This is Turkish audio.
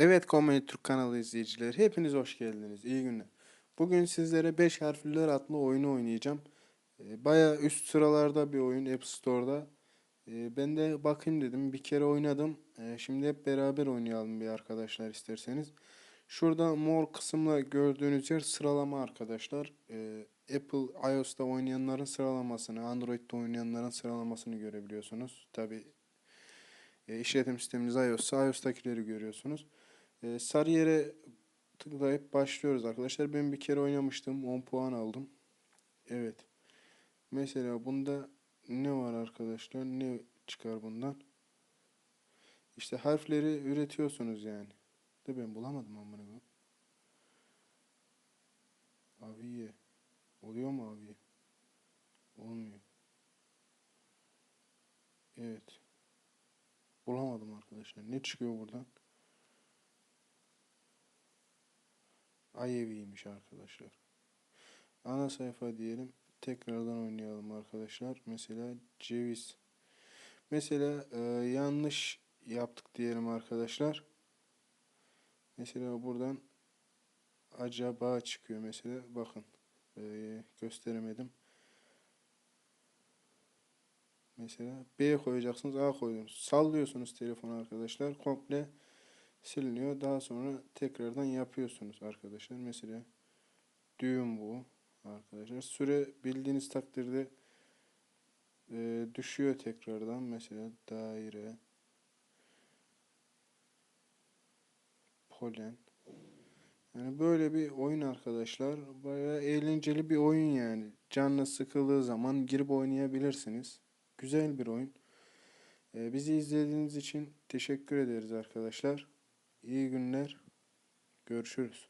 Evet Komedi Türk kanalı izleyicileri hepiniz hoş geldiniz. İyi günler. Bugün sizlere 5 harfliler adlı oyunu oynayacağım. Ee, Baya üst sıralarda bir oyun App Store'da. Ee, Ben de bakayım dedim. Bir kere oynadım. Ee, Şimdi hep beraber oynayalım bir arkadaşlar isterseniz. Şurada mor kısımla gördüğünüz yer sıralama arkadaşlar. Apple iOS'ta oynayanların sıralamasını, Android'de oynayanların sıralamasını görebiliyorsunuz. Tabi işletim sisteminiz iOS'sa iOS'takileri görüyorsunuz. Ee, sarı yere tıklayıp başlıyoruz arkadaşlar. Ben bir kere oynamıştım. 10 puan aldım. Evet. Mesela bunda ne var arkadaşlar? Ne çıkar bundan? İşte harfleri üretiyorsunuz yani. De ben bulamadım amına koyayım. Abiye. Oluyor mu abiye? Olmuyor. Evet. Bulamadım arkadaşlar. Ne çıkıyor buradan? Ayevi'ymiş arkadaşlar. Ana sayfa diyelim. Tekrardan oynayalım arkadaşlar. Mesela ceviz. Mesela e, yanlış yaptık diyelim arkadaşlar. Mesela buradan acaba çıkıyor mesela. Bakın. E, gösteremedim. Mesela B koyacaksınız. A koyuyorsunuz. Sallıyorsunuz telefonu arkadaşlar. Komple siliniyor. Daha sonra tekrardan yapıyorsunuz arkadaşlar. Mesela düğüm bu arkadaşlar. Süre bildiğiniz takdirde e, düşüyor tekrardan. Mesela daire polen yani böyle bir oyun arkadaşlar. Bayağı eğlenceli bir oyun yani. Canlı sıkıldığı zaman girip oynayabilirsiniz. Güzel bir oyun. E, bizi izlediğiniz için teşekkür ederiz arkadaşlar. İyi günler. Görüşürüz.